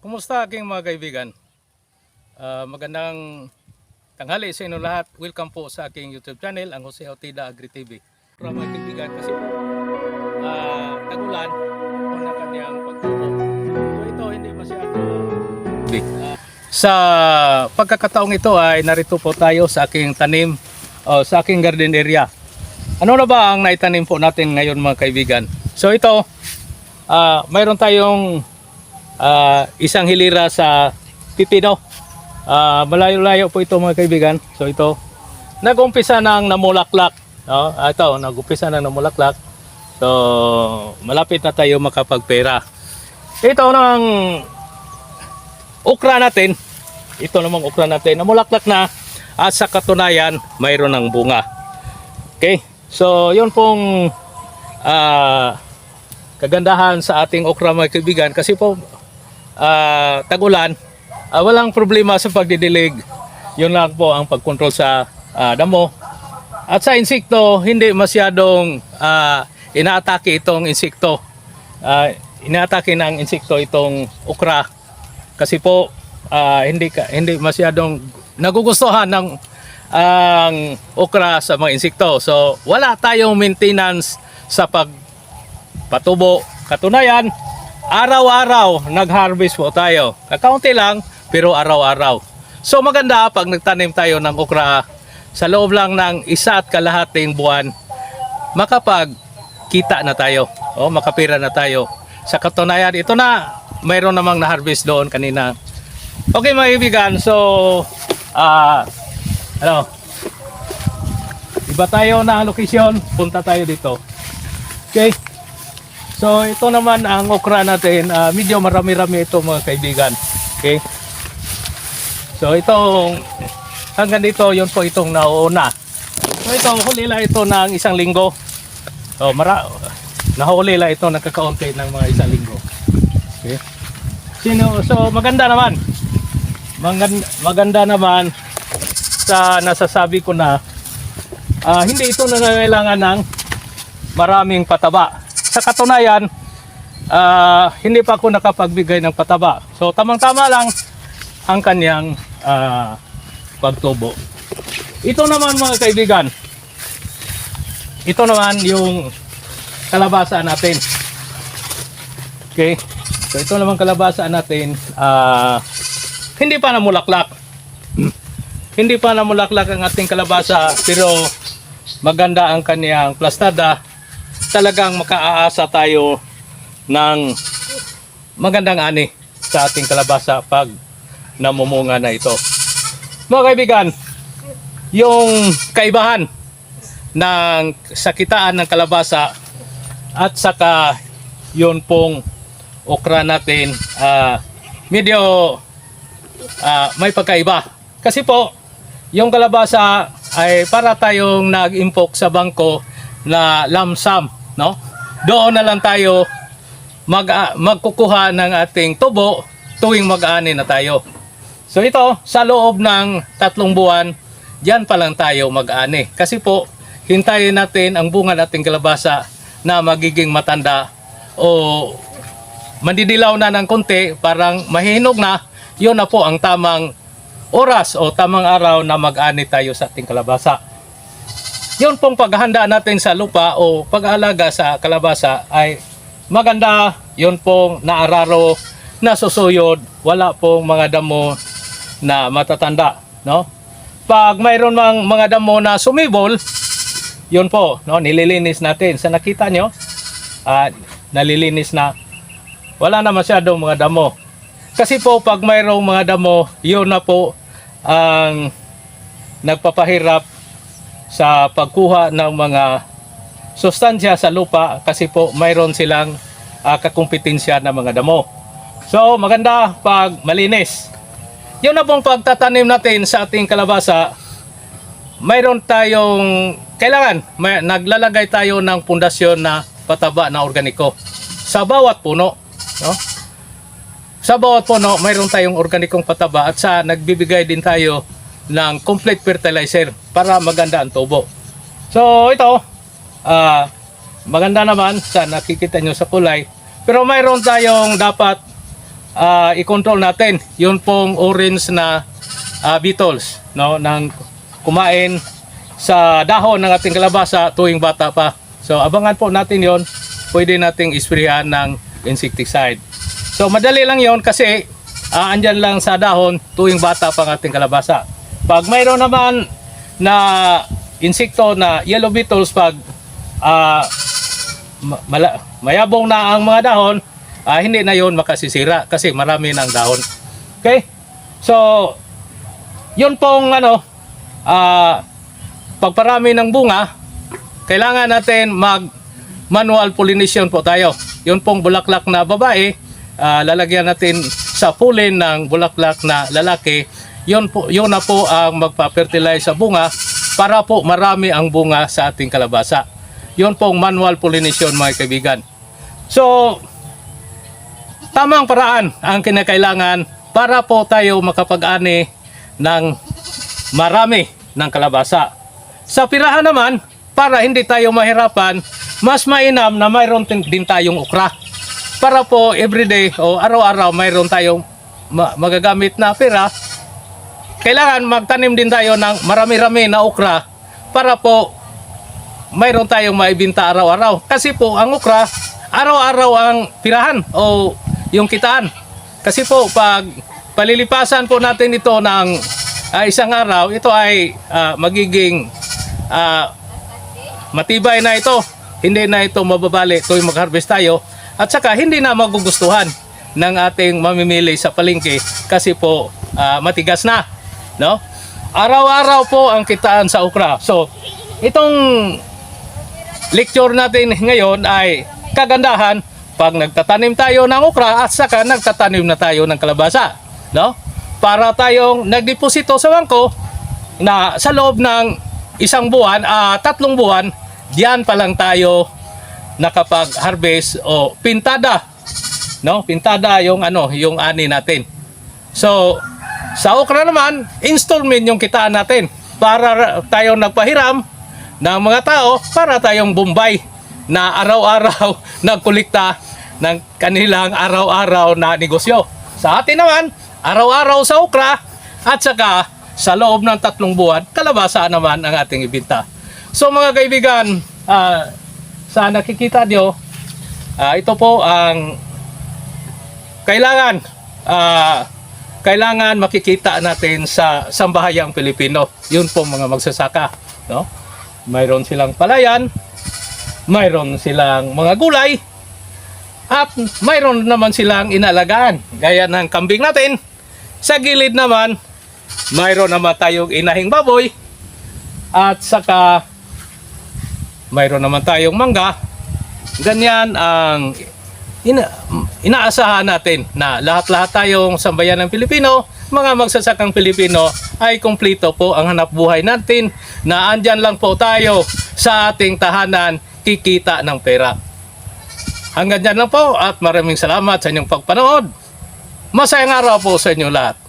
Kumusta aking mga kaibigan? Ah, magandang tanghali sa inyo lahat. Welcome po sa aking YouTube channel, ang Jose Autida Agri TV. Para mga kaibigan kasi po, ah, tagulan o na kanyang pagtubo. Ito hindi masyado. Ah, sa pagkakataong ito ay narito po tayo sa aking tanim o sa aking garden area. Ano na ba ang naitanim po natin ngayon mga kaibigan? So ito, ah, mayroon tayong ah, isang hilira sa pipino. Ah, malayo-layo po ito mga kaibigan. So ito, nag-umpisa ng namulaklak. No? Ah, ito, nag-umpisa ng namulaklak. So, malapit na tayo makapagpera. Ito ng okra natin. Ito namang okra natin. Namulaklak na at sa katunayan, mayroon ng bunga. Okay? So, yun pong ah, kagandahan sa ating okra mga kaibigan kasi po ah, tagulan, ah, walang problema sa pagdidilig. Yun lang po ang pagkontrol sa ah, damo. At sa insekto, hindi masyadong ah, inaatake itong insekto. Ah, inaatake ng insekto itong okra kasi po ah, hindi hindi masyadong nagugustuhan ng ang okra sa mga insekto. So, wala tayong maintenance sa pag patubo. Katunayan, araw-araw nag-harvest po tayo. Kakaunti lang, pero araw-araw. So maganda pag nagtanim tayo ng okra sa loob lang ng isa at kalahating buwan, makapag kita na tayo. O makapira na tayo. Sa katunayan, ito na, mayroon namang na-harvest doon kanina. Okay mga kaibigan, so, ah, ano, iba tayo na location, punta tayo dito. Okay? So ito naman ang okra natin, ah, medyo marami-rami ito mga kaibigan. Okay? So itong hanggang dito yun po itong nauuna. So ito huli lang ito ng isang linggo. So mara nahuli lang ito nagkakaunti ng mga isang linggo. Okay? Sino so maganda naman. Maganda, maganda naman sa nasasabi ko na ah, hindi ito nangangailangan ng maraming pataba. Sa katunayan, ah, hindi pa ako nakapagbigay ng pataba. So tamang-tama lang ang kanyang ah, pagtubo. Ito naman mga kaibigan, ito naman yung kalabasa natin. Okay? So ito naman kalabasa natin, ah, hindi pa namulaklak. hindi pa namulaklak ang ating kalabasa pero maganda ang kaniyang plastada talagang makaaasa tayo ng magandang ani sa ating kalabasa pag namumunga na ito. Mga kaibigan, yung kaibahan ng sakitaan ng kalabasa at saka yun pong okra natin ah, medyo ah, may pagkaiba. Kasi po, yung kalabasa ay para tayong nag-impok sa bangko na lamsam, no? Doon na lang tayo mag ah, magkukuha ng ating tubo tuwing mag-ani na tayo. So ito, sa loob ng tatlong buwan, diyan pa lang tayo mag-ani. Kasi po, hintayin natin ang bunga nating kalabasa na magiging matanda o mandidilaw na ng konti, parang mahinog na, yun na po ang tamang oras o tamang araw na mag-ani tayo sa ating kalabasa. Yun pong paghahanda natin sa lupa o pag-aalaga sa kalabasa ay maganda, yun pong naararo, nasusuyod, wala pong mga damo na matatanda, no? Pag mayroon mang mga damo na sumibol, yun po, no, nililinis natin. Sa nakita nyo, ah, nalilinis na. Wala na masyadong mga damo. Kasi po, pag mayroong mga damo, yun na po ang nagpapahirap sa pagkuha ng mga sustansya sa lupa kasi po mayroon silang ah, kakumpetensya ng mga damo. So, maganda pag malinis. Yun na pong pagtatanim natin sa ating kalabasa, mayroon tayong kailangan. May, naglalagay tayo ng pundasyon na pataba na organiko. Sa bawat puno no? Sa bawat puno mayroon tayong organikong pataba at sa nagbibigay din tayo ng complete fertilizer para maganda ang tubo so ito ah maganda naman sa nakikita nyo sa kulay pero mayroon tayong dapat ah, i-control natin yun pong orange na ah, beetles no nang kumain sa dahon ng ating kalabasa tuwing bata pa. So abangan po natin yon. Pwede nating isprayan ng insecticide. So madali lang yon kasi ah, andyan lang sa dahon tuwing bata pa ang ating kalabasa. Pag mayroon naman na insekto na yellow beetles pag ma- mala- mayabong na ang mga dahon, ah, hindi na yon makasisira kasi marami ng dahon. Okay? So, yun pong ano, ah, pagparami ng bunga, kailangan natin mag manual pollination po tayo. Yun pong bulaklak na babae, ah, lalagyan natin sa pulin ng bulaklak na lalaki. Yun, po, yun na po ang magpa-fertilize sa bunga para po marami ang bunga sa ating kalabasa. Yun pong manual pollination mga kaibigan. So, tamang paraan ang kinakailangan para po tayo makapag-ani ng marami ng kalabasa. Sa pirahan naman, para hindi tayo mahirapan, mas mainam na mayroon din tayong ukra. Para po everyday o araw-araw mayroon tayong ma- magagamit na pera, kailangan magtanim din tayo ng marami-rami na ukra para po mayroon tayong maibinta araw-araw. Kasi po ang ukra, araw-araw ang pirahan o yung kitaan. Kasi po pag palilipasan po natin ito ng ah, isang araw, ito ay ah, magiging ah, matibay na ito. Hindi na ito mababali tuwing mag-harvest tayo. At saka hindi na magugustuhan ng ating mamimili sa palengke kasi po ah, matigas na. No? Araw-araw po ang kitaan sa okra. So, itong lecture natin ngayon ay kagandahan pag nagtatanim tayo ng okra at saka nagtatanim na tayo ng kalabasa. No? Para tayong nagdeposito sa bangko na sa loob ng isang buwan, ah, tatlong buwan, diyan pa lang tayo nakapag-harvest o pintada. No? Pintada yung ano, yung ani natin. So, sa okra naman, installment yung kitaan natin para tayo nagpahiram ng mga tao para tayong Bombay na araw-araw nagkulikta ng kanilang araw-araw na negosyo. Sa atin naman, araw-araw sa okra at saka sa loob ng tatlong buwan, kalabasa naman ang ating ibinta. So mga kaibigan, ah, sa nakikita nyo, ah, ito po ang kailangan ah, kailangan makikita natin sa sambahayang Pilipino. Yun po mga magsasaka, no? Mayroon silang palayan, mayroon silang mga gulay, at mayroon naman silang inalagaan. Gaya ng kambing natin. Sa gilid naman, mayroon naman tayong inahing baboy, at saka mayroon naman tayong mangga. Ganyan ang ina, inaasahan natin na lahat-lahat tayong sambayan ng Pilipino, mga magsasakang Pilipino ay kumplito po ang hanap buhay natin na andyan lang po tayo sa ating tahanan kikita ng pera. Hanggang dyan lang po at maraming salamat sa inyong pagpanood. Masayang araw po sa inyo lahat.